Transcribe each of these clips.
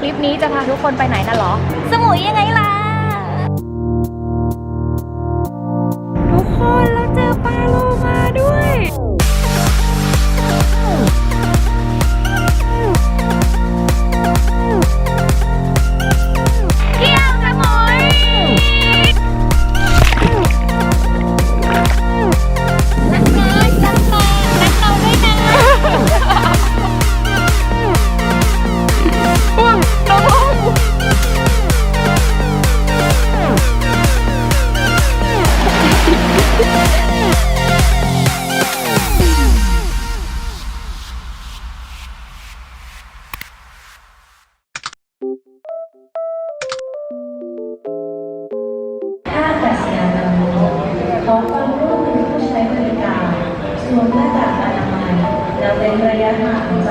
คลิปนี้จะพาทุกคนไปไหนน่ะเหรอ สมุยยังไงล่ะ ทุกคน และเ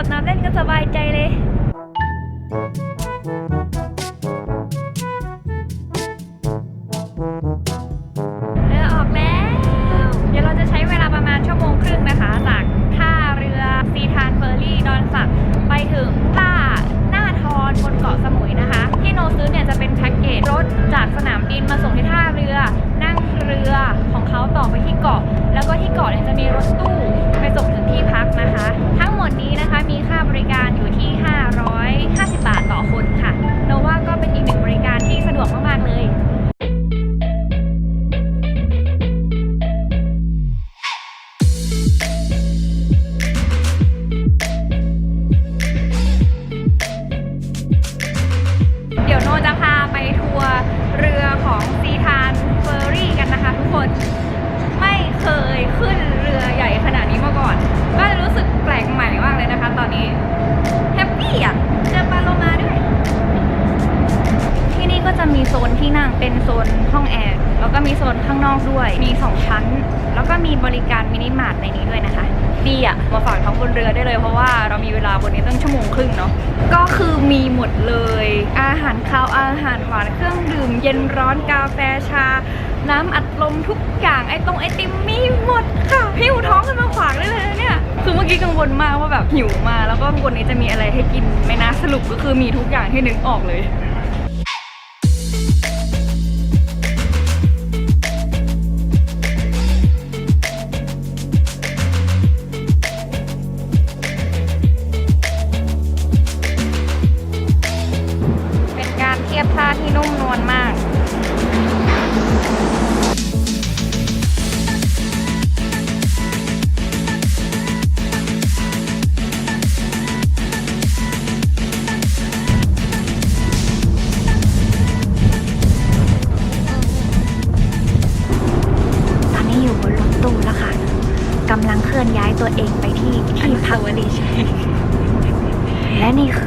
ดดน้ำเล่นก็สบายใจเลย อกด้วย มีสองชั้น แล้วก็มีบริการมินิมาร์ทในนี้ด้วยนะคะ ดีอะ มาฝากท้องบนเรือได้เลยเพราะว่าเรามีเวลาบนนี้ตั้งชั่วโมงครึ่งเนาะ ก็คือมีหมดเลย อาหารคาว อาหารหวาน เครื่องดื่ม เย็นร้อน กาแฟ ชา น้ำอัดลมทุกอย่างไอตรงไอติมมีหมดค่ะหิวท้องขึ้นมาฝากได้เลยเนี่ย คือเมื่อกี้กังวลมากว่าแบบหิวมา แล้วก็บนนี้จะมีอะไรให้กินไหมนะ สรุปก็คือมีทุกอย่างที่นึกออกเลย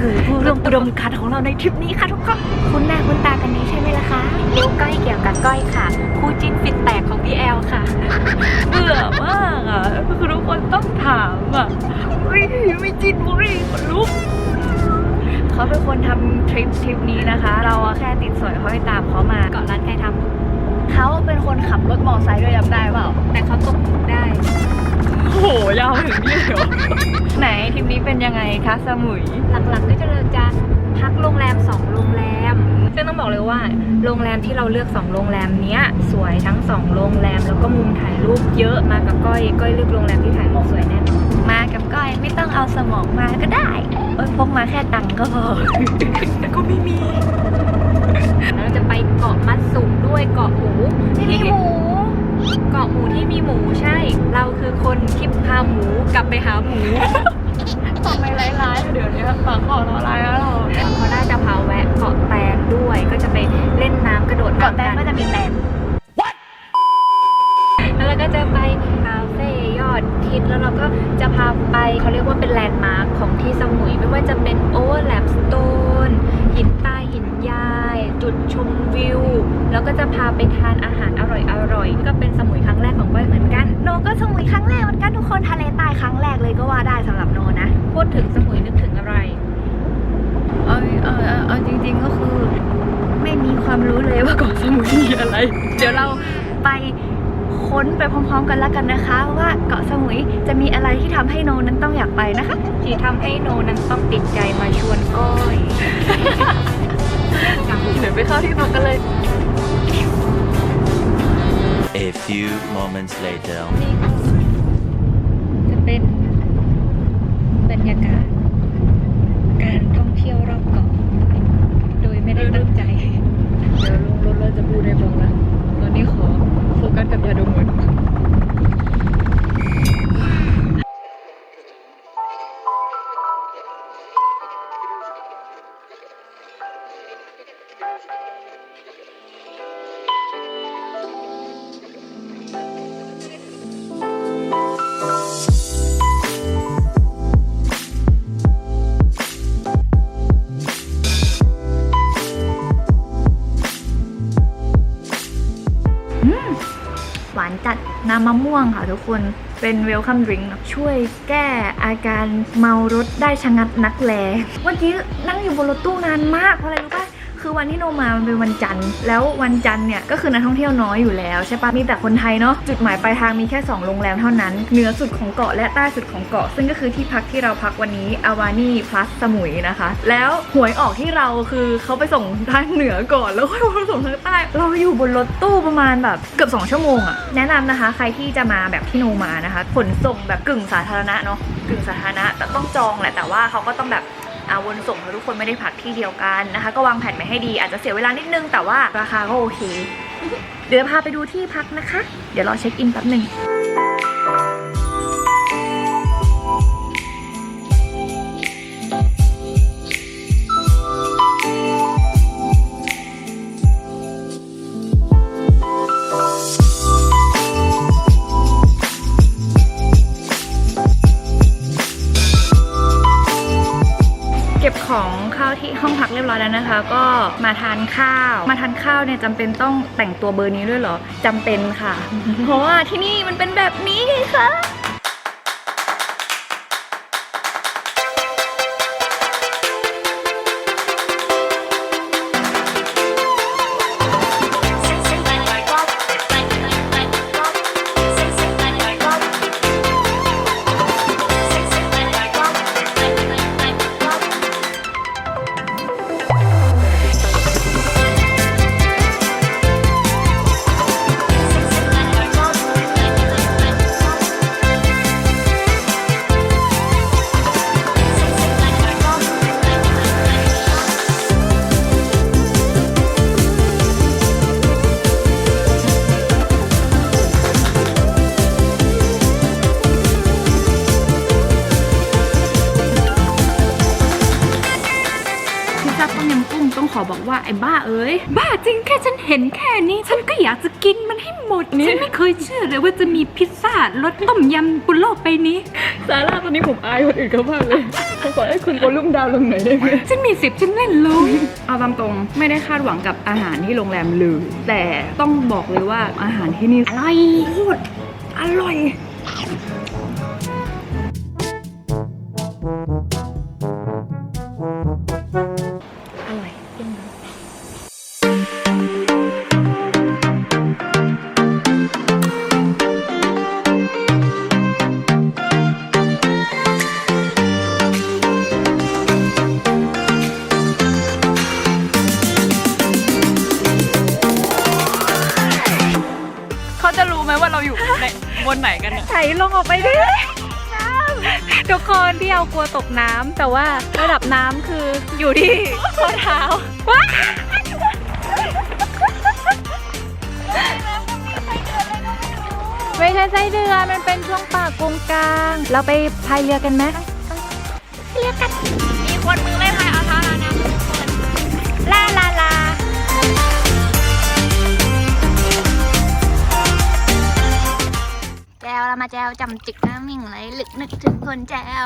คือผู้ร่วมอุดมการณ์ของเราในทริปนี้ค่ะทุกคนคุณหน้าคุณตากันนี้ใช่ไหมล่ะคะนิ้วก้อยเกี่ยวกับก้อยค่ะ คู่จิ้นฟินแตกของพี่แอลค่ะเบื่อมากอะคือทุกคนต้องถามอะอุ้ยไม่จิ้นบุรีคนลุกเขาเป็นคนทำทริปทริปนี้นะคะ เราอะแค่ติดสอยห้อยตามเขามาเกาะร้านใครทำเขาเป็นคนขับรถมอเตอร์ไซค์ด้วยจำได้เปล่า แต่เขาตกหลุมได้ โอ้โหยาวถึงนี่เหรอไหนทริปนี้เป็นยังไงคะสมุย หลักๆก็จะเริ่มจะพักโรงแรม 2 โรงแรม ซึ่งต้องบอกเลยว่า โรงแรมที่เราเลือก 2 โรงแรมเนี้ย สวยทั้ง 2 โรงแรม แล้วก็มุมถ่ายรูปเยอะมากับก้อยก้อยเลือกโรงแรมที่ถ่ายรูปสวยแน่นอนมากับก้อยไม่ต้องเอาสมองมาก็ได้เอ้ยพกมาแค่ตังค์ก็พอก็ไม่มีแล้วเราจะไปเกาะมัดสุมด้วยเกาะหูที่มีหมูใเกาะหมูที่มีหมูใช่ เราคือคนที่พาหมูกลับไปหาหมูทำไมร้ายๆเดี๋ยวนี้ฟังก่อนอะไรแล้วหรอเขาน่าจะพาแวะเกาะแตนด้วยก็จะไปเล่นน้ำกระโดดก่อนน้ำแต่กันก็จะมีแตนแล้วเราก็จะไปคาเฟ่ยอดทิศแล้วเราก็จะพาไปเขาเรียกว่าเป็นแลนด์มาร์คของที่สมุยไม่ว่าจะเป็นโอเวอร์แลปสโตนหินใต้หินยาย จุดชมวิว แล้วก็จะพาไปทานอาหารอร่อยๆก็เป็น คนทะเลใต้ครั้งแรกเลยก็ว่าได้สำหรับโนนะ พูดถึงสมุยนึกถึงอะไร เอาเอาเอาเอาจริงๆก็คือ ไม่มีความรู้เลยว่าเกาะสมุยมีอะไร เดี๋ยวเราไปค้นไปพร้อมๆกันแล้วกันนะคะ ว่าเกาะสมุยจะมีอะไรที่ทำให้โนนั้นต้องอยากไปนะคะ ที่ทำให้โนนั้นต้องติดใจมาชวนก้อยเดี๋ยวไปเข้าที่พักกันเลย A few moments later. นี่จะเป็น บร คนเป็นเวลคัมดริงก์ช่วยแก้อาการเมารถได้ชะงัดนักแลเมื่อกี้นั่งอยู่บนรถตู้นานมากเพราะอะไรรู้ปะ คือวันที่โนมามันเป็นวันจันทร์แล้ววันจันทร์เนี่ยก็คือนักท่องเที่ยวน้อยอยู่แล้วใช่ปะมีแต่คนไทยเนาะจุดหมายปลายทางมีแค่ 2 โรงแรมเท่านั้น เหนือสุดของเกาะและใต้สุดของเกาะ ซึ่งก็คือที่พักที่เราพักวันนี้อาวานี่พลัสสมุยนะคะ แล้วหวยออกที่เราคือเขาไปส่งทางเหนือก่อนแล้วค่อยส่งทางใต้เราอยู่บนรถตู้ประมาณแบบเกือบ2ชั่วโมงอะแนะนำนะคะ ใครที่จะมาแบบที่โนมานะคะขนส่งแบบกึ่งสาธารณะเนาะกึ่งสาธารณะแต่ต้องจองแหละแต่ว่าเขาก็ต้องแบบ วนส่งแล้วทุกคนไม่ได้พักที่เดียวกันนะคะ ก็วางแผนไปให้ดีอาจจะเสียเวลานิดนึง แต่ว่าราคาก็โอเค เดี๋ยวพาไปดูที่พักนะคะ เดี๋ยวรอเช็คอินแป๊บหนึ่ง ข้าว มาทานข้าวเนี่ยจำเป็นต้องแต่งตัวเบอร์นี้ด้วยเหรอจำเป็นค่ะ เพราะว่าที่นี่มันเป็นแบบนี้ไงคะ ย บ้าจริงแค่ฉันเห็นแค่นี้ ฉันก็อยากจะกินมันให้หมด ฉันไม่เคยเชื่อเลยว่าจะมีพิซซ่ารสต้มยำบนโลกใบนี้ ซาร่าตอนนี้ผมอายคนอื่นเขามากเลยผมขอให้คุณวอลลุ่มดาวลงหน่อยได้ไหมฉันมีสิบฉันเล่นเลย เอาตามตรงไม่ได้คาดหวังกับอาหารที่โรงแรมเลยแต่ต้องบอกเลยว่าอาหารที่นี่อร่อยโคตรอร่อย นบนไหนกันเนี่ย ไถลงออกไปดิทุกคนที่เอากลัวตกน้ำแต่ว่าระดับน้ำคืออยู่ที่ข้อเท้าว้ายไม่ใช่ไส้เดือนมันเป็นช่วงปากกงกลาง เราไปพายเรือกันไหมเรือกันมีคนมือไม่ มาแจวจำจิกน้ำหนึ่งไหลลึกนึกถึงคนแจว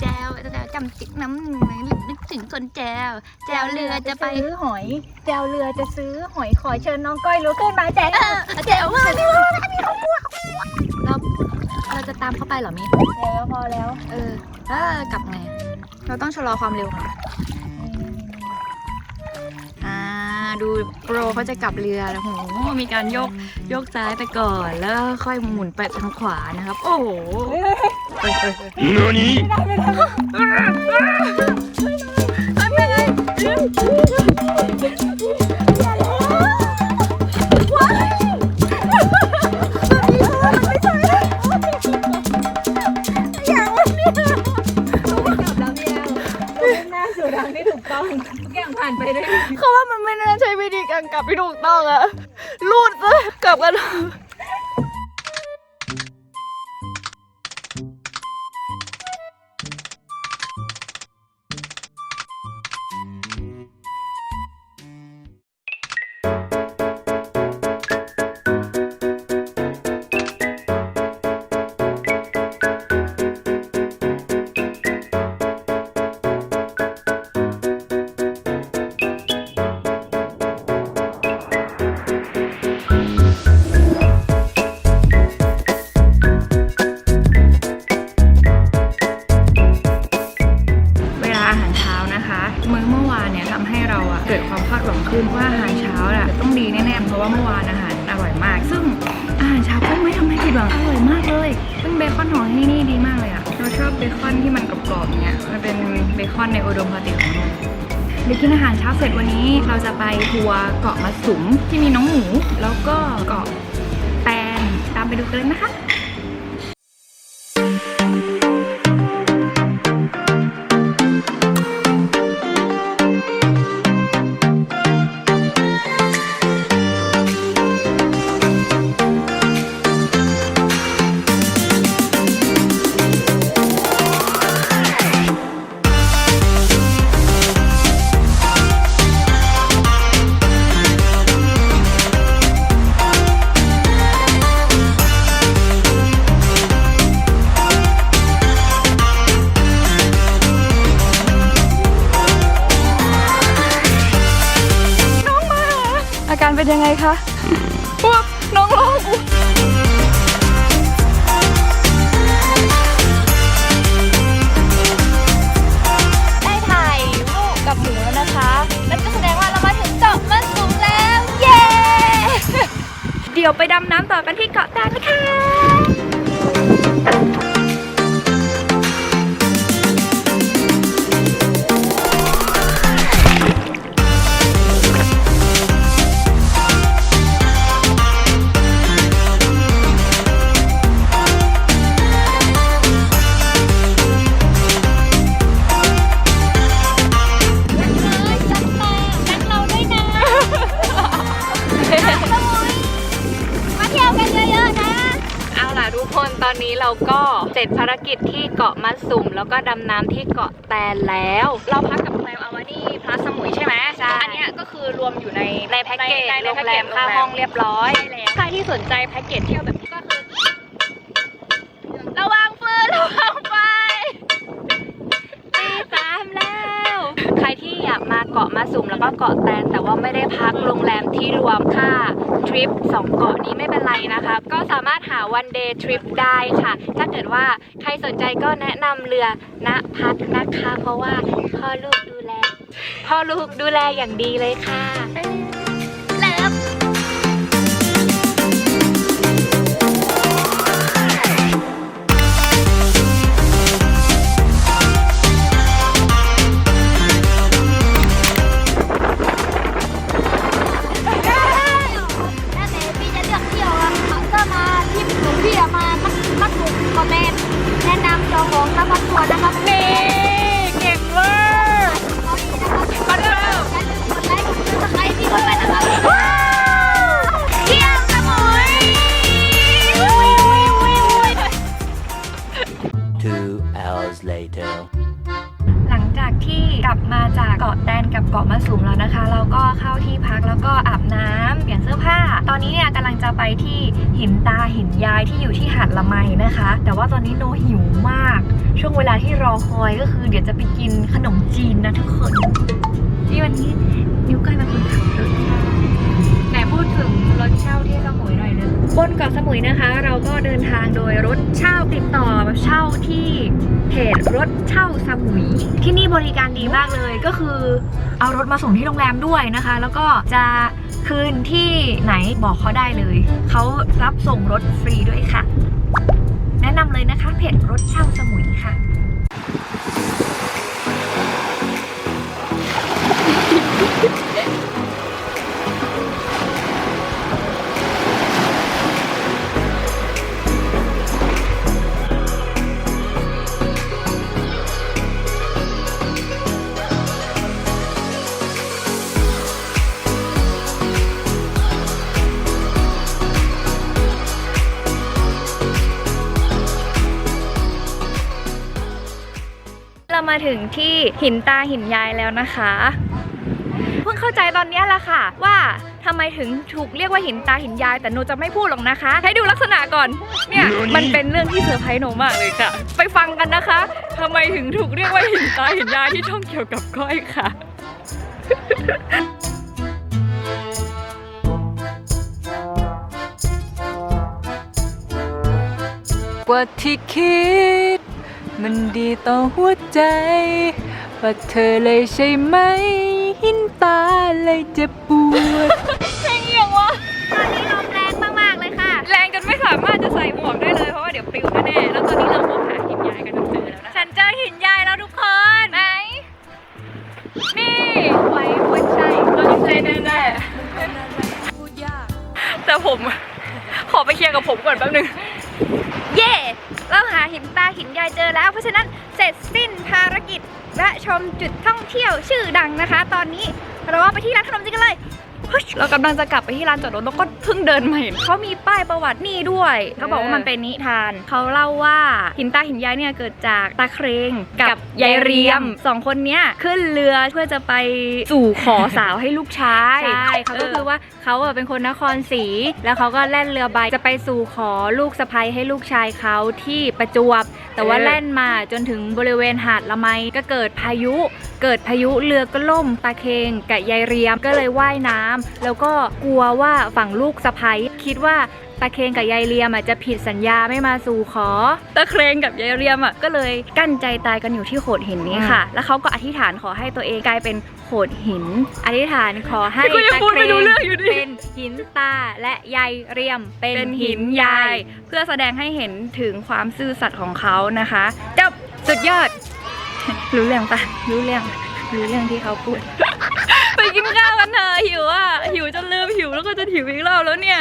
แจวแจวจำจิกน้ำหนึ่งไหลลึกนึกถึงคนแจวแจวเรือจะไปซื้อหอย แจวเรือจะซื้อหอยขอเชิญน้องก้อยลุกขึ้นมาแจวแจวว่านี่ว่านี่เขากลัวเราเราจะตามเขาไปเหรอมิแจวพอแล้ว เออแล้วกลับไง เราต้องชะลอความเร็วค่ะ ดูโปรเขาจะกลับเรือแล้วโหมีการยกยกซ้ายไปก่อนแล้วค่อยหมุนไปทางขวานะครับ โอ้โหเขา กลับไปถูกต้องอะลูดซะกลับกัน สมที่มีน้องหมู ดี๋ยวไปดำน้ำต่อกันที่เกาะแตนนะคะ คนตอนนี้เราก็เสร็จภารกิจที่เกาะมัดสุมแล้วก็ดำน้ำที่เกาะแตนแล้ว เราพักกับโรงแรมอาวานี่พลัสสมุยใช่ไหมใช่อันเนี้ยก็คือรวมอยู่ในในแพ็กเกจโรงแรมค่าห้องเรียบร้อยใครที่สนใจแพ็กเกจเที่ยวแบบนี้ก็คือระวังฟืนระวังไฟ รที่อยากมาเกาะมาสุมแล้วก็เกาะแตน แต่ว่าไม่ได้พักโรงแรมที่รวมค่าทริปสองเกาะนี้ไม่เป็นไรนะคะ ก็สามารถหาวันเดย์ทริปได้ค่ะ ถ้าเกิดว่าใครสนใจก็แนะนำเรือณพัฒนะคะ เพราะว่าพ่อลูกดูแล พ่อลูกดูแลอย่างดีเลยค่ะ ครอบครัวนะครับนี่ ลับมาจากเกาะแตนกับเกาะมาสูงแล้วนะคะ เราก็เข้าที่พักแล้วก็อาบน้ำเปลี่ยนเสื้อผ้า ตอนนี้เนี่ยกำลังจะไปที่หินตาหินยายที่อยู่ที่หาดละไมนะคะ แต่ว่าตอนนี้โนหิวมาก ช่วงเวลาที่รอคอยก็คือ เดี๋ยวจะไปกินขนมจีนนะทุกคนที่วันนี้นิ้วก้อยมาคุณขับรถไหนพูดถึงรถเช่าที่สมุยหน่อย บนเกาะสมุยนะคะ เราก็เดินทางโดยรถเช่าติดต่อเช่าที่เพจรถเช่าสมุย ที่นี่บริการดีมากเลยก็คือเอารถมาส่งที่โรงแรมด้วยนะคะ แล้วก็จะคืนที่ไหนบอกเขาได้เลย เขารับส่งรถฟรีด้วยค่ะ แนะนำเลยนะคะเพจรถเช่าสมุยค่ะ มาถึงที่หินตาหินยายแล้วนะคะ เพิ่งเข้าใจตอนนี้แหละค่ะ ว่าทำไมถึงถูกเรียกว่าหินตาหินยาย แต่โนจะไม่พูดหรอกนะคะ ให้ดูลักษณะก่อนเนี่ยมันเป็นเรื่องที่เซอร์ไพรส์โนมากเลยค่ะ ไปฟังกันนะคะทำไมถึงถูกเรียกว่าหินตาหินยายที่ช่องเกี่ยวกับก้อยค่ะกว่าที่คิด มันดีต่อหัวใจว่าเธอเลยใช่ไหม หินตาเลยเจ็บปวด เพลงเอียงวะ ตอนนี้ลมแรงมากๆเลยค่ะ แรงจนไม่สามารถจะใส่หมวกได้เลยเพราะว่าเดี๋ยวปลิวแน่ๆแล้วตอนนี้เราคงหาหินยายกันจนเจอแล้วนะฉันเจอหินยายแล้วทุกคน ไหน นี่ไว้ไม่ใช่เราต้องใช่แน่ๆแต่ผม ขอไปเคลียร์กับผมก่อนแป๊บนึง เย่เราหาหินตาหินยายเจอแล้ว เพราะฉะนั้นเสร็จสิ้นภารกิจและชมจุดท่องเที่ยวชื่อดังนะคะ ตอนนี้เราว่าไปที่ร้านขนมจีนกันเลย เฮ้ยเรากำลังจะกลับไปที่ร้านจอดรถแล้วก็เพิ่งเดินมาเห็นเขามีป้ายประวัตินี่ด้วยเขาบอกว่ามันเป็นนิทานเขาเล่าว่าหินตาหินยายเนี่ยเกิดจากตาเครงกับยายเรียมสองคนเนี้ยขึ้นเรือเพื่อจะไปสู่ขอสาวให้ลูกชายใช่เขาก็คือว่าเขาอะเป็นคนนครศรีแล้วเขาก็แล่นเรือใบจะไปสู่ขอลูกสะใภ้ให้ลูกชายเขาที่ประจวบ แต่ว่าเออแล่นมาจนถึงบริเวณหาดละไมก็เกิดพายุ เกิดพายุเรือก็ล่มตาเคงกับยายเรียมก็เลยว่ายน้ำแล้วก็กลัวว่าฝั่งลูกสะใภ้คิดว่าตาเคงกับยายเรียมอะจะผิดสัญญาไม่มาสู่ขอ ตะเครงกับยายเรียมอะก็เลยกั้นใจตายกันอยู่ที่โขดหินนี้ค่ะ แล้วเขาก็อธิษฐานขอให้ตัวเองกลายเป็นโขดหิน อธิษฐานขอให้นี่ก็ยังตะพูดเคไม่งรู้เรื่องอยู่ดิเป็นหินตาและยายเรียมเป็นเป็นหิหินนยายายยเพื่อแสดงให้เห็นถึงความซื่อสัตย์ของเขานะคะจบสุดยอด รู้เรื่องปะรู้เรื่อง รู้เรื่องที่เขาพูด ไปกินข้าวกันเถอะหิวอะหิวจนลืมหิวแล้วก็จะหิวอีกรอบแล้วเนี่ย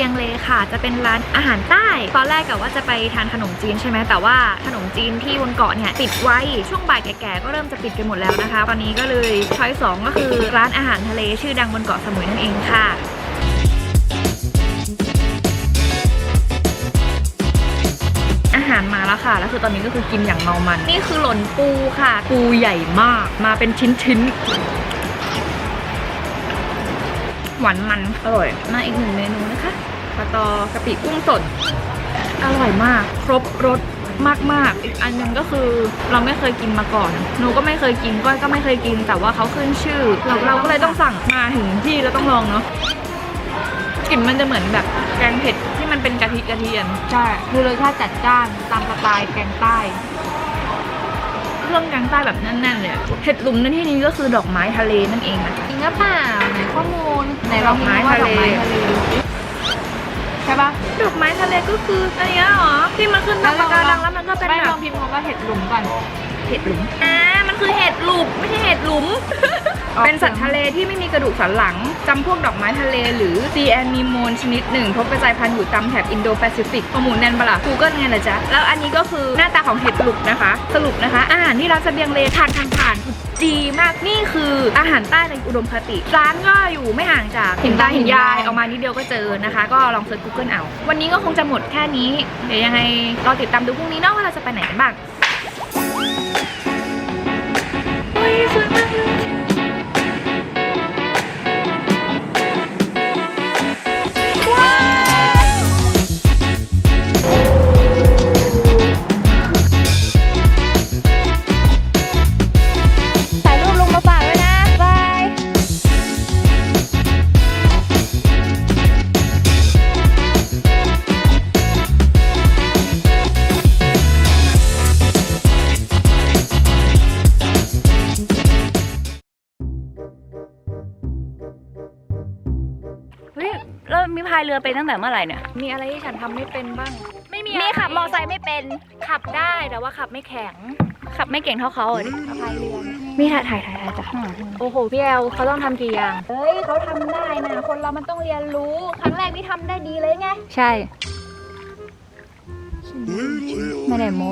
เลียงเลค่ะ จะเป็นร้านอาหารใต้ ตอนแรกกะว่าจะไปทานขนมจีนใช่ไหมแต่ว่าขนมจีนที่บนเกาะเนี่ยปิดไว้ช่วงบ่ายแก่ๆก็เริ่มจะปิดกันหมดแล้วนะคะ ตอนนี้ก็เลยช้อยสองก็คือร้านอาหารทะเลชื่อดังบนเกาะสมุยนั่นเองค่ะอาหารมาแล้วค่ะ แล้วคือตอนนี้ก็คือกินอย่างเมามัน นี่คือหล่นปูค่ะ ปูใหญ่มาก มาเป็นชิ้นๆ หวานมันอร่อย มาอีกหนึ่งเมนูนะคะปลาตอกะปิกุ้งสด อร่อยมาก ครบรสมากๆ อีกอันหนึงก็คือเราไม่เคยกินมาก่อน หนูก็ไม่เคยกินก้อยก็ไม่เคยกิน แต่ว่าเขาขึ้นชื่อ เราเราก็เลยต้องสั่งมาถึงที่แล้วต้องลองเนาะกลิ่นมันจะเหมือนแบบแกงเผ็ดที่มันเป็นกะทิกระเทียมใช่คือรสชาติจัดจ้านตามสไตล์แกงใต้เครื่องแกงใต้แบบแน่นๆเลยอะเห็ดหลุมในที่นี้ก็คือดอกไม้ทะเลนั่นเองนะคะจริง หรือเปล่าไหนข้อมูลไหนลองดอกไม้ว่าทะเลดอกไม้ทะเลดูสิใช่ปะดอกไม้ทะเลก็คืออันเนี้ยเหรอที่มันขึ้นตามปะการังแล้วมันก็เป็นไม่แบลอบงพิมพ์คำว่าเห็ดหลุมก่อน เห็ดหลุมอ่ามันคือเห็ดหลุมไม่ใช่เห็ดหลุมโอเป็นสัตว์ทะเลที่ไม่มีกระดูกสันหลังจำพวกดอกไม้ทะเลหรือซีแอนิโมนชนิดหนึ่งพบกระจายพันธุ์อยู่ตามแถบอินโดแปซิฟิกข้อมูลแน่นปะล่ะ Google ไงล่ะจ๊ะ แล้วอันนี้ก็คือหน้าตาของเห็ดหลุกนะคะ สรุปนะคะ อาหารที่ร้านเสบียงเลผ่านทางผ่าน ดีมากนี่คืออาหารใต้ในอุดมคติ ร้านก็อยู่ไม่ห่างจากเห็นตาเห็นยายออกมานิดเดียวก็เจอนะคะ ก็ลองเซิร์ช Google เอา วันนี้ก็คงจะหมดแค่นี้ เดี๋ยวยังไงรอติดตามดูพรุ่งนี้เนาะว่าเราจะไปไหนกันบ้างถ่าย ไปตั้งแต่เมื่อไหร่เนี่ย มีอะไรที่ฉันทำไม่เป็นบ้าง ไม่มีมีขับมอไซค์ไม่เป็น ขับได้แต่ว่าขับไม่แข็งขับไม่เก่งเท่าเขาเลยพายเรือมีถ่ายถ่ายถ่ายถ่ายจ้ะโอ้โหพี่แอลเขาต้องทำกี่อย่าง เฮ้ยเขาทำได้นะคนเรามันต้องเรียนรู้ ครั้งแรกนี่ทำได้ดีเลยไง ใช่ ไม่ได้โม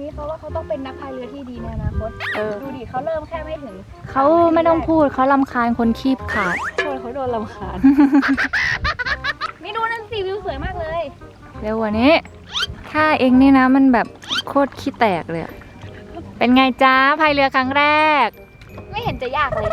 มีเขาว่าเขาต้องเป็นนักพายเรือที่ดีในอนาคตเออ ดูดิเขาเริ่มแค่ไม่ถึงเขาไม่ต้องพูดเขาลำคาญคนคีบขาดคนเขาโดนลำคาญ นี่ดูนั่นสิวิวสวยมากเลยเร็วกว่านี้ถ้าเองนี่นะมันแบบโคตรขี้แตกเลยอะเป็นไงจ้าพายเรือครั้งแรก ไม่เห็นจะยากเลย